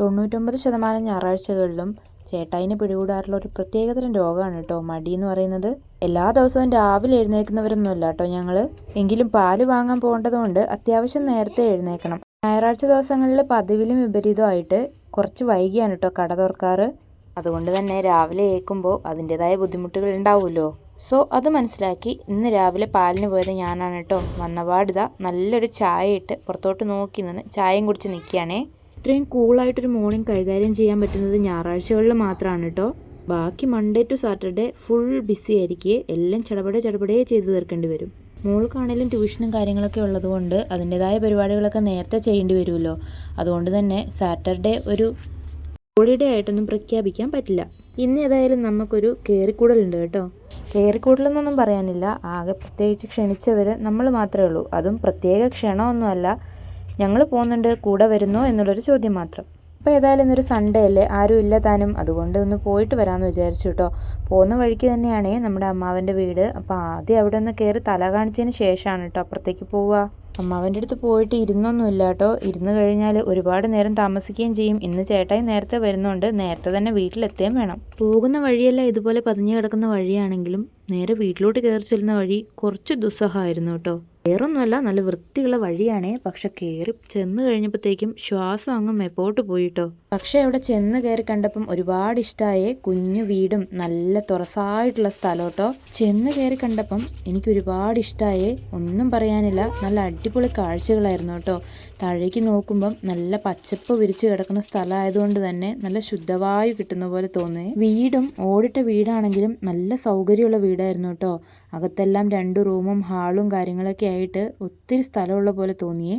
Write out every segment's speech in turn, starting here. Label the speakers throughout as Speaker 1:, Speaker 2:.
Speaker 1: തൊണ്ണൂറ്റൊമ്പത് ശതമാനം ഞായറാഴ്ചകളിലും ചേട്ടായിനെ പിടികൂടാറുള്ള ഒരു പ്രത്യേകതരം രോഗമാണ് കേട്ടോ. മടി എന്ന് പറയുന്നത് എല്ലാ ദിവസവും രാവിലെ എഴുന്നേൽക്കുന്നവരൊന്നുമല്ല കേട്ടോ ഞങ്ങൾ എങ്കിലും പാൽ വാങ്ങാൻ പോകേണ്ടതുകൊണ്ട് അത്യാവശ്യം നേരത്തെ എഴുന്നേൽക്കണം. ഞായറാഴ്ച ദിവസങ്ങളിൽ പതിവിലും വിപരീതമായിട്ട് കുറച്ച് വൈകിയാണ് കേട്ടോ കട തുറക്കാറ്. അതുകൊണ്ട് തന്നെ രാവിലെ ഏൽക്കുമ്പോൾ അതിന്റെതായ ബുദ്ധിമുട്ടുകൾ ഉണ്ടാവുമല്ലോ. സോ അത് മനസ്സിലാക്കി ഇന്ന് രാവിലെ പാലിന് പോയത് ഞാനാണ് കേട്ടോ. വന്നപാടിതാ നല്ലൊരു ചായ ഇട്ട് പുറത്തോട്ട് നോക്കി നിന്ന് ചായയും കുടിച്ച് നിൽക്കുകയാണേ. ഇത്രയും കൂളായിട്ടൊരു മോർണിംഗ് കൈകാര്യം ചെയ്യാൻ പറ്റുന്നത് ഞായറാഴ്ചകളിൽ മാത്രമാണ് കേട്ടോ ബാക്കി Monday to Saturday full busy ആയിരിക്കും എല്ലാം ചടപടെ ചടപടേ ചെയ്ത് തീർക്കേണ്ടി വരും. മോൾക്കാണേലും ട്യൂഷനും കാര്യങ്ങളൊക്കെ ഉള്ളതുകൊണ്ട് അതിന്റെതായ പരിപാടികളൊക്കെ നേരത്തെ ചെയ്യേണ്ടി വരുമല്ലോ അതുകൊണ്ട് തന്നെ സാറ്റർഡേ ഒരു ഹോളിഡേ ആയിട്ടൊന്നും പ്രഖ്യാപിക്കാൻ പറ്റില്ല. ഇന്ന് ഏതായാലും നമുക്കൊരു കയറിക്കൂടലുണ്ട് കേട്ടോ. കയറിക്കൂടലെന്നൊന്നും പറയാനില്ല. ആകെ പ്രത്യേകിച്ച് ക്ഷണിച്ചവർ നമ്മൾ മാത്രമേ ഉള്ളൂ. അതും പ്രത്യേക ക്ഷണമൊന്നുമല്ല. ഞങ്ങൾ പോകുന്നുണ്ട് കൂടെ വരുന്നോ എന്നുള്ളൊരു ചോദ്യം മാത്രം. അപ്പോൾ ഏതായാലും ഇന്നൊരു സൺഡേ അല്ലേ? ആരും ഇല്ല താനും. അതുകൊണ്ട് ഒന്ന് പോയിട്ട് വരാമെന്ന് വിചാരിച്ചു കേട്ടോ പോകുന്ന വഴിക്ക് തന്നെയാണ് നമ്മുടെ അമ്മാവന്റെ വീട്. അപ്പോൾ ആദ്യം അവിടെ ഒന്ന് കയറി തല കാണിച്ചതിന് ശേഷമാണ് കേട്ടോ അപ്പുറത്തേക്ക് പോവുക. അമ്മാവന്റെ അടുത്ത് പോയിട്ട് ഇരുന്നൊന്നുമില്ല കേട്ടോ ഇരുന്ന് കഴിഞ്ഞാൽ ഒരുപാട് നേരം താമസിക്കുകയും ചെയ്യും. ഇന്ന് ചേട്ടായി നേരത്തെ വരുന്നുണ്ട്. നേരത്തെ തന്നെ വീട്ടിലെത്തുകയും വേണം. പോകുന്ന വഴിയല്ല ഇതുപോലെ പതിഞ്ഞു കിടക്കുന്ന വഴിയാണെങ്കിലും നേരെ വീട്ടിലോട്ട് കയറി ചെല്ലുന്ന വഴി കുറച്ച് ദുസ്സഹമായിരുന്നു കേട്ടോ വേറൊന്നുമല്ല നല്ല വൃത്തിയുള്ള വഴിയാണേ. പക്ഷെ കയറി ചെന്ന് കഴിഞ്ഞപ്പോഴത്തേക്കും ശ്വാസം അങ്ങ് മെപ്പോട്ട് പോയിട്ടോ. പക്ഷെ അവിടെ ചെന്ന് കയറി കണ്ടപ്പം ഒരുപാട് ഇഷ്ടമായേ കുഞ്ഞു വീടും നല്ല തുറസായിട്ടുള്ള സ്ഥലോട്ടോ ചെന്ന് കയറി കണ്ടപ്പം എനിക്ക് ഒരുപാട് ഇഷ്ടമായേ ഒന്നും പറയാനില്ല. നല്ല അടിപൊളി കാഴ്ചകളായിരുന്നു കേട്ടോ. താഴേക്ക് നോക്കുമ്പം നല്ല പച്ചപ്പ് വിരിച്ചു കിടക്കുന്ന സ്ഥലമായതുകൊണ്ട് തന്നെ നല്ല ശുദ്ധവായു കിട്ടുന്ന പോലെ തോന്നി വീടും ഓടിട്ട വീടാണെങ്കിലും നല്ല സൗകര്യമുള്ള വീടായിരുന്നു കേട്ടോ. അകത്തെല്ലാം രണ്ട് റൂമും ഹാളും കാര്യങ്ങളൊക്കെ ആയിട്ട് ഒത്തിരി സ്ഥലമുള്ള പോലെ തോന്നിയേ.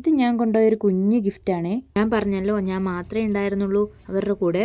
Speaker 1: ഇത് ഞാൻ കൊണ്ടുപോയ ഒരു കുഞ്ഞ് ഗിഫ്റ്റാണേ ഞാൻ പറഞ്ഞല്ലോ ഞാൻ മാത്രമേ ഉണ്ടായിരുന്നുള്ളൂ അവരുടെ കൂടെ.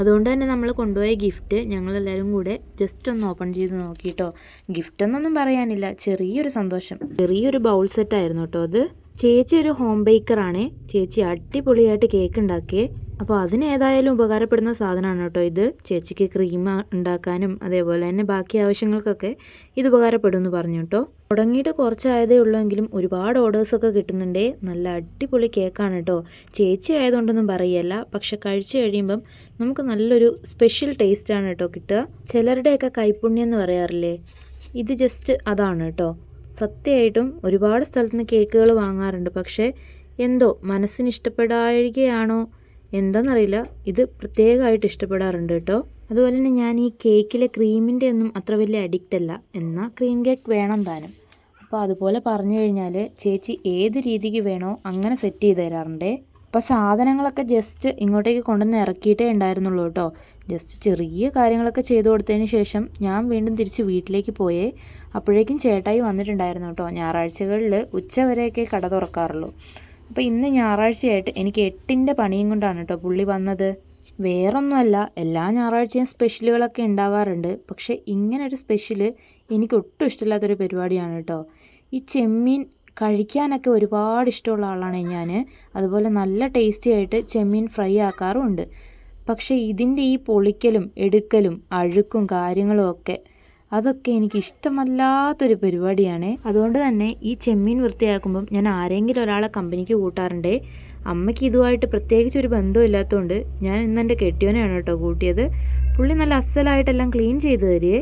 Speaker 1: അതുകൊണ്ട് തന്നെ നമ്മൾ കൊണ്ടുപോയ ഗിഫ്റ്റ് ഞങ്ങളെല്ലാവരും കൂടെ ജസ്റ്റ് ഒന്ന് ഓപ്പൺ ചെയ്ത് നോക്കിയിട്ടോ ഗിഫ്റ്റ് എന്നൊന്നും പറയാനില്ല ചെറിയൊരു സന്തോഷം. ചെറിയൊരു ബൗൾ സെറ്റ് ആയിരുന്നു കേട്ടോ അത്. ചേച്ചി ഒരു ഹോം ബേക്കറാണ് ചേച്ചി അടിപൊളിയായിട്ട് കേക്ക് ഉണ്ടാക്കിയേ. അപ്പോൾ അതിന് ഏതായാലും ഉപകാരപ്പെടുന്ന സാധനമാണ് കേട്ടോ ഇത്. ചേച്ചിക്ക് ക്രീം ഉണ്ടാക്കാനും അതേപോലെ തന്നെ ബാക്കി ആവശ്യങ്ങൾക്കൊക്കെ ഇത് ഉപകാരപ്പെടും എന്ന് പറഞ്ഞു കേട്ടോ. തുടങ്ങിയിട്ട് കുറച്ചായതേ ഉള്ളെങ്കിലും ഒരുപാട് ഓർഡേഴ്സൊക്കെ കിട്ടുന്നുണ്ടേ. നല്ല അടിപൊളി കേക്കാണ് കേട്ടോ. ചേച്ചി ആയതുകൊണ്ടൊന്നും പറയല്ല. പക്ഷെ കഴിച്ചു കഴിയുമ്പം നമുക്ക് നല്ലൊരു സ്പെഷ്യൽ ടേസ്റ്റാണ് കേട്ടോ കിട്ടുക. ചിലരുടെയൊക്കെ കൈപ്പുണ്യം എന്ന് പറയാറില്ലേ? ഇത് ജസ്റ്റ് അതാണ് കേട്ടോ. സത്യമായിട്ടും ഒരുപാട് സ്ഥലത്ത് നിന്ന് കേക്കുകൾ വാങ്ങാറുണ്ട്. പക്ഷേ എന്തോ മനസ്സിന് ഇഷ്ടപ്പെടാഴികയാണോ എന്താണെന്നറിയില്ല ഇത് പ്രത്യേകമായിട്ട് ഇഷ്ടപ്പെടാറുണ്ട് കേട്ടോ. അതുപോലെ തന്നെ ഞാൻ ഈ കേക്കിലെ ക്രീമിന്റെ ഒന്നും അത്ര വലിയ അഡിക്റ്റ് അല്ല. എന്നാൽ ക്രീം കേക്ക് വേണം താനും. അപ്പോൾ അതുപോലെ പറഞ്ഞു കഴിഞ്ഞാൽ ചേച്ചി ഏത് രീതിക്ക് വേണോ അങ്ങനെ സെറ്റ് ചെയ്ത് തരാറുണ്ടേ. അപ്പോൾ സാധനങ്ങളൊക്കെ ജസ്റ്റ് ഇങ്ങോട്ടേക്ക് കൊണ്ടുവന്ന് ഇറക്കിയിട്ടേ ഉണ്ടായിരുന്നുള്ളൂ കേട്ടോ. ജസ്റ്റ് ചെറിയ കാര്യങ്ങളൊക്കെ ചെയ്തു കൊടുത്തതിന് ശേഷം ഞാൻ വീണ്ടും തിരിച്ച് വീട്ടിലേക്ക് പോയേ. അപ്പോഴേക്കും ചേട്ടായി വന്നിട്ടുണ്ടായിരുന്നു കേട്ടോ. ഞായറാഴ്ചകളിൽ ഉച്ച വരെയൊക്കെ കട തുറക്കാറുള്ളൂ. അപ്പോൾ ഇന്ന് ഞായറാഴ്ചയായിട്ട് എനിക്ക് എട്ടിന്റെ പണിയും കൊണ്ടാണ് കേട്ടോ പുള്ളി വന്നത്. വേറൊന്നുമല്ല എല്ലാ ഞായറാഴ്ചയും സ്പെഷ്യലുകളൊക്കെ ഉണ്ടാവാറുണ്ട്. പക്ഷേ ഇങ്ങനൊരു സ്പെഷ്യൽ എനിക്ക് ഒട്ടും ഇഷ്ടമില്ലാത്തൊരു പരിപാടിയാണ് കേട്ടോ. ഈ ചെമ്മീൻ കഴിക്കാനൊക്കെ ഒരുപാട് ഇഷ്ടമുള്ള ആളാണ് ഞാൻ. അതുപോലെ നല്ല ടേസ്റ്റി ആയിട്ട് ചെമ്മീൻ ഫ്രൈ ആക്കാറുമുണ്ട്. പക്ഷേ ഇതിന്റെ ഈ പൊളിക്കലും എടുക്കലും അഴുക്കും കാര്യങ്ങളും ഒക്കെ അതൊക്കെ എനിക്ക് ഇഷ്ടമല്ലാത്തൊരു പരിപാടിയാണ്. അതുകൊണ്ട് തന്നെ ഈ ചെമ്മീൻ വൃത്തിയാക്കുമ്പം ഞാൻ ആരെങ്കിലും ഒരാളെ കമ്പനിക്ക് കൂട്ടാറുണ്ട്. അമ്മയ്ക്ക് ഇതുമായിട്ട് പ്രത്യേകിച്ച് ഒരു ബന്ധമില്ലാത്തതുകൊണ്ട് ഞാൻ ഇന്ന് എന്റെ കെട്ടിയോനെയാണ് കേട്ടോ കൂട്ടിയത്. പുള്ളി നല്ല അസലായിട്ടെല്ലാം ക്ലീൻ ചെയ്ത് തരികയെ.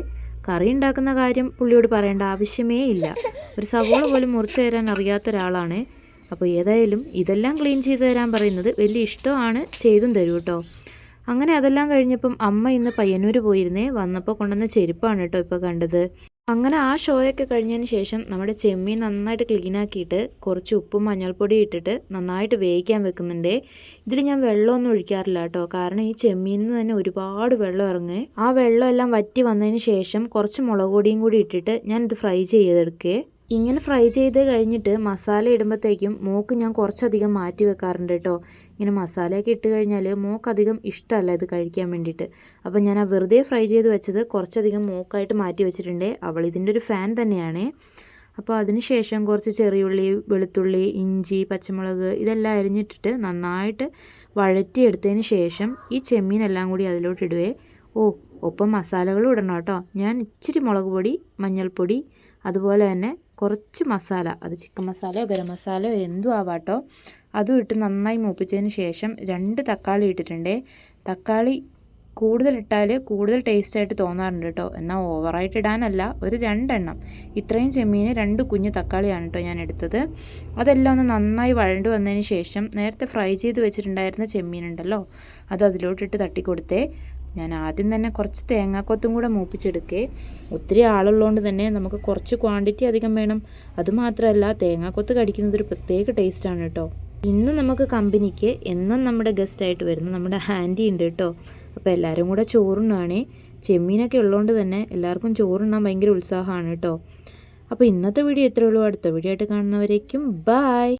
Speaker 1: കറി ഉണ്ടാക്കുന്ന കാര്യം പുള്ളിയോട് പറയേണ്ട ആവശ്യമേ ഇല്ല. ഒരു സവോള പോലും മുറിച്ച് തരാൻ അറിയാത്ത ഒരാളാണ്. അപ്പോൾ ഏതായാലും ഇതെല്ലാം ക്ലീൻ ചെയ്ത് തരാൻ പറയുന്നത് വലിയ ഇഷ്ടമാണ്. ചെയ്തും തരൂ കേട്ടോ. അങ്ങനെ അതെല്ലാം കഴിഞ്ഞപ്പം അമ്മ ഇന്ന് പയ്യന്നൂർ പോയിരുന്നേ. വന്നപ്പോൾ കൊണ്ടുവന്ന ചെരുപ്പാണ് കേട്ടോ ഇപ്പോൾ കണ്ടത്. അങ്ങനെ ആ ഷോയൊക്കെ കഴിഞ്ഞതിന് ശേഷം നമ്മുടെ ചെമ്മീൻ നന്നായിട്ട് ക്ലീനാക്കിയിട്ട് കുറച്ച് ഉപ്പും മഞ്ഞൾപ്പൊടിയും ഇട്ടിട്ട് നന്നായിട്ട് വേവിക്കാൻ വെക്കുന്നുണ്ട്. ഇതിൽ ഞാൻ വെള്ളമൊന്നും ഒഴിക്കാറില്ല കേട്ടോ. കാരണം ഈ ചെമ്മീനിൽ നിന്ന് തന്നെ ഒരുപാട് വെള്ളം ഇറങ്ങുക ആ വെള്ളം എല്ലാം വറ്റി വന്നതിന് ശേഷം കുറച്ച് മുളക് പൊടിയും കൂടി ഇട്ടിട്ട് ഞാനിത് ഫ്രൈ ചെയ്തെടുക്കേ. ഇങ്ങനെ ഫ്രൈ ചെയ്ത് കഴിഞ്ഞിട്ട് മസാല ഇടുമ്പോഴത്തേക്കും മോക്ക് ഞാൻ കുറച്ചധികം മാറ്റി വെക്കാറുണ്ട് കേട്ടോ. ഇങ്ങനെ മസാലയൊക്കെ ഇട്ട് കഴിഞ്ഞാൽ മോക്ക് അധികം ഇഷ്ടമല്ല ഇത് കഴിക്കാൻ വേണ്ടിയിട്ട്. അപ്പോൾ ഞാൻ ആ വെറുതെ ഫ്രൈ ചെയ്ത് വെച്ചത് കുറച്ചധികം മോക്കായിട്ട് മാറ്റി വെച്ചിട്ടുണ്ട്. അവൾ ഇതിന്റെ ഒരു ഫാൻ തന്നെയാണ്. അപ്പോൾ അതിന് ശേഷം കുറച്ച് ചെറിയുള്ളി വെളുത്തുള്ളി ഇഞ്ചി പച്ചമുളക് ഇതെല്ലാം അരിഞ്ഞിട്ടിട്ട് നന്നായിട്ട് വഴറ്റിയെടുത്തതിന് ശേഷം ഈ ചെമ്മീനെല്ലാം കൂടി അതിലോട്ട് ഇടുവേ. ഓ ഒപ്പം മസാലകളും ഇടണം കേട്ടോ. ഞാൻ ഇച്ചിരി മുളക് പൊടി മഞ്ഞൾപ്പൊടി അതുപോലെ തന്നെ കുറച്ച് മസാല അത് ചിക്കൻ മസാലയോ ഗരം മസാലയോ എന്തും ആവാട്ടോ. അതും ഇട്ട് നന്നായി മൂപ്പിച്ചതിന് ശേഷം രണ്ട് തക്കാളി ഇട്ടിട്ടുണ്ട്. തക്കാളി കൂടുതൽ ഇട്ടാൽ കൂടുതൽ ടേസ്റ്റ് ആയിട്ട് തോന്നാറുണ്ട് കേട്ടോ. എന്നാൽ ഓവറായിട്ട് ഇടാനല്ല ഒരു രണ്ടെണ്ണം. ഇത്രയും ചെമ്മീന് രണ്ട് കുഞ്ഞു തക്കാളിയാണ് കേട്ടോ ഞാൻ എടുത്തത്. അതെല്ലാം ഒന്ന് നന്നായി വഴണ്ടു വന്നതിന് ശേഷം നേരത്തെ ഫ്രൈ ചെയ്ത് വെച്ചിട്ടുണ്ടായിരുന്ന ചെമ്മീനുണ്ടല്ലോ അത് അതിലോട്ടിട്ട് തട്ടിക്കൊടുത്തേ. ഞാൻ ആദ്യം തന്നെ കുറച്ച് തേങ്ങാക്കൊത്തും കൂടെ മൂപ്പിച്ചെടുക്കേ. ഒത്തിരി ആളുള്ളതുകൊണ്ട് തന്നെ നമുക്ക് കുറച്ച് ക്വാണ്ടിറ്റി അധികം വേണം. അതുമാത്രമല്ല തേങ്ങാക്കൊത്ത് കടിക്കുന്നത് ഒരു പ്രത്യേക ടേസ്റ്റാണ് കേട്ടോ ഇന്ന് നമുക്ക് കമ്പനിക്ക് എന്നും നമ്മുടെ ഗസ്റ്റായിട്ട് വരുന്ന നമ്മുടെ ഹാൻഡി ഉണ്ട് കേട്ടോ അപ്പോൾ എല്ലാവരും കൂടെ ചോറുണ്ണാണേ ചെമ്മീനൊക്കെ ഉള്ളതുകൊണ്ട് തന്നെ എല്ലാവർക്കും ചോറുണ്ണാൻ ഭയങ്കര ഉത്സാഹമാണ് കേട്ടോ അപ്പോൾ ഇന്നത്തെ വീഡിയോ ഇത്രയേ ഉള്ളൂ. അടുത്ത വീഡിയോ ആയിട്ട് കാണുന്നവരേക്കും ബായ്